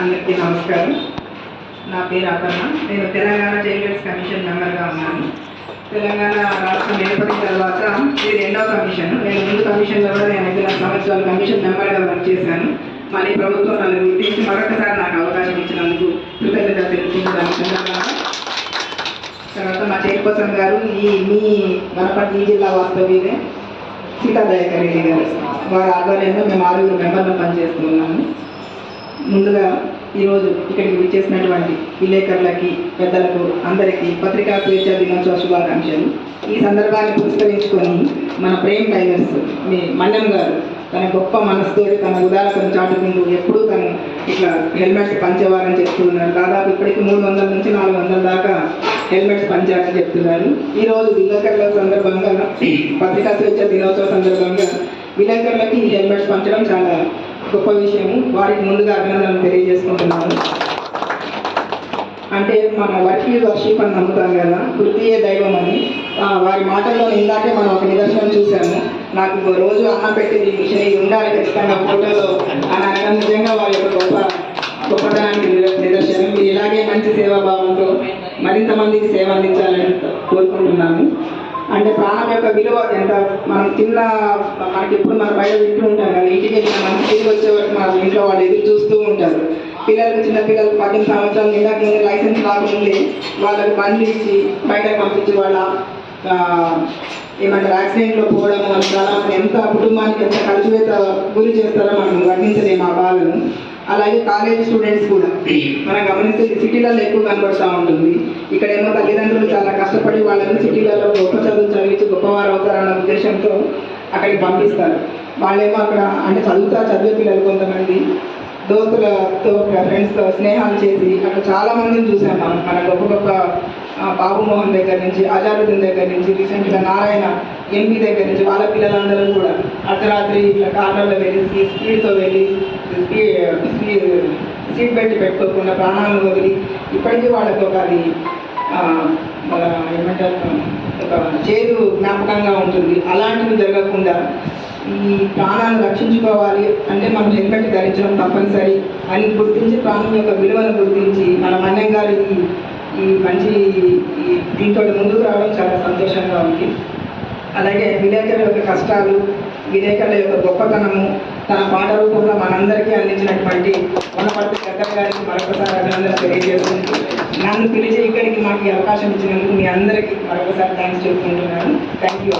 అందరికీ నమస్కారం. నా పేరు అపర్ణ. నేను తెలంగాణ చైల్డ్ కమిషన్ మెంబర్గా ఉన్నాను. తెలంగాణ రాష్ట్రం ఏర్పడిన తర్వాత ఇది రెండవ కమిషన్. నేను ముందు కమిషన్లో కూడా నేను ఐదు సంవత్సరాలు కమిషన్ మెంబర్గా వర్క్ చేశాను. మళ్ళీ ప్రభుత్వం నన్ను గుర్తించి మరొకసారి నాకు అవకాశం ఇచ్చినందుకు కృతజ్ఞత తెలుపుకుంటున్నాను. తర్వాత మా చైర్పర్సన్ గారు ఈ మీ వనపర్తి జిల్లా వాస్తవ్యులే సీతాదయాకర్ రెడ్డి గారు. వారి ఆధ్వర్యంలో మేము ఆరుగురు మెంబర్లు పనిచేస్తున్నాము. ముందుగా ఈరోజు ఇక్కడికి విచ్చేసినటువంటి విలేకరులకి పెద్దలకు అందరికీ పత్రికా స్వేచ్ఛ దినోత్సవ శుభాకాంక్షలు. ఈ సందర్భాన్ని పురస్కరించుకొని మన ప్రేమ్ టైగర్స్ మీ మన్నం గారు తన గొప్ప మనసుతో తన ఉదాహరణ చాటుకుంటూ ఎప్పుడూ తను ఇట్లా హెల్మెట్స్ పంచేవారని చెప్తూ ఉన్నారు. దాదాపు ఇప్పటికి మూడు వందల నుంచి నాలుగు వందల దాకా హెల్మెట్స్ పంచారని చెప్తున్నారు. ఈరోజు విలేకరుల సందర్భంగా పత్రికా స్వేచ్ఛ దినోత్సవ సందర్భంగా విలేకరులకి ఈ హెల్మెట్స్ పంచడం చాలా గొప్ప విషయము. వారికి ముందుగా అభినందనలు తెలియజేసుకుంటున్నాను. అంటే మన వర్క్ వర్షిప్ అని నమ్ముతాం కదా వృత్తియే దైవం అని. వారి మాటల్లో ఇందాకే మనం ఒక నిదర్శనం చూసాము నాకు రోజు అన్నం పెట్టింది ఈ మిషన్ ఇది ఉండాలి ఖచ్చితంగా ఫోటోలో అని అనడం నిజంగా వారి యొక్క గొప్ప గొప్పతనానికి నిదర్శనం. మీరు ఇలాగే మంచి సేవాభావంతో మరింత మందికి సేవ అందించాలని కోరుకుంటున్నాము అంటే ప్రాణం యొక్క విలువ ఎంత? మనం తిన్న మనకి ఎప్పుడు మన బయట వింటూ ఉంటాం కదా ఇంటికి వెళ్ళిన మనం తిరిగి వచ్చే వరకు మన ఇంట్లో వాళ్ళు ఎదురు చూస్తూ ఉంటారు. పిల్లలకు చిన్న పిల్లలకు పద్దెనిమిది సంవత్సరాలు ఇందాక ముందు లైసెన్స్ రాకముందే వాళ్ళకి బండ్లు ఇచ్చి బయటకు పంపించి వాళ్ళ ఆ, ఏమంటారు యాక్సిడెంట్లో పోవడం వల్ల చాలా ఎంత కుటుంబానికి ఎంత కలిసివేత గురి చేస్తారో మనం వర్ణించలేము ఆ బాధను అలాగే కాలేజ్ స్టూడెంట్స్ కూడా. మనం గమనిస్తే సిటీలలో ఎక్కువ కనబడుతూ ఉంటుంది. ఇక్కడేమో తల్లిదండ్రులు చాలా కష్టపడి వాళ్ళని సిటీలలో గొప్ప చదువు చదివించి గొప్పవారు అవుతారన్న ఉద్దేశంతో అక్కడికి పంపిస్తారు. వాళ్ళేమో అక్కడ అంటే చదువుతా చదివే పిల్లలు కొంతమంది దోస్తులతో ఫ్రెండ్స్తో స్నేహాలు చేసి అక్కడ చాలా మందిని చూసాం మనం. మన గొప్ప గొప్ప బాబు మోహన్ దగ్గర నుంచి అజారుద్దీన్ దగ్గర నుంచి రీసెంట్గా నారాయణ ఎంపీ దగ్గర నుంచి వాళ్ళ పిల్లలందరూ కూడా అర్ధరాత్రి ఇట్లా కార్లలో వెళ్ళి స్పీడ్తో వెళ్ళి స్పీడ్ సీట్ బెల్ట్ పెట్టుకోకుండా ప్రాణాలను వదిలి ఇప్పటికీ వాళ్ళకి ఒక అది మన ఏమంటారు ఒక చేదు జ్ఞాపకంగా ఉంటుంది. అలాంటివి జరగకుండా ఈ ప్రాణాలను రక్షించుకోవాలి అంటే మనం హెల్మెట్ ధరించడం తప్పనిసరి అని గుర్తించి ప్రాణం యొక్క విలువను గుర్తించి మన మన్యం గారు ఈ మంచి ఈ దీంతో ముందుకు రావడం చాలా సంతోషంగా ఉంది. అలాగే విలేకరుల యొక్క కష్టాలు విలేకరుల యొక్క గొప్పతనము తన పాట రూపంలో మనందరికీ అందించినటువంటి వనపర్తి పెద్దల గారికి మరొకసారి అభినందన తెలియజేస్తుంది నన్ను పిలిచి ఇక్కడికి మాకు అవకాశం ఇచ్చినందుకు మీ అందరికీ మరొకసారి థ్యాంక్స్ చెప్పుకుంటున్నాను. Thank you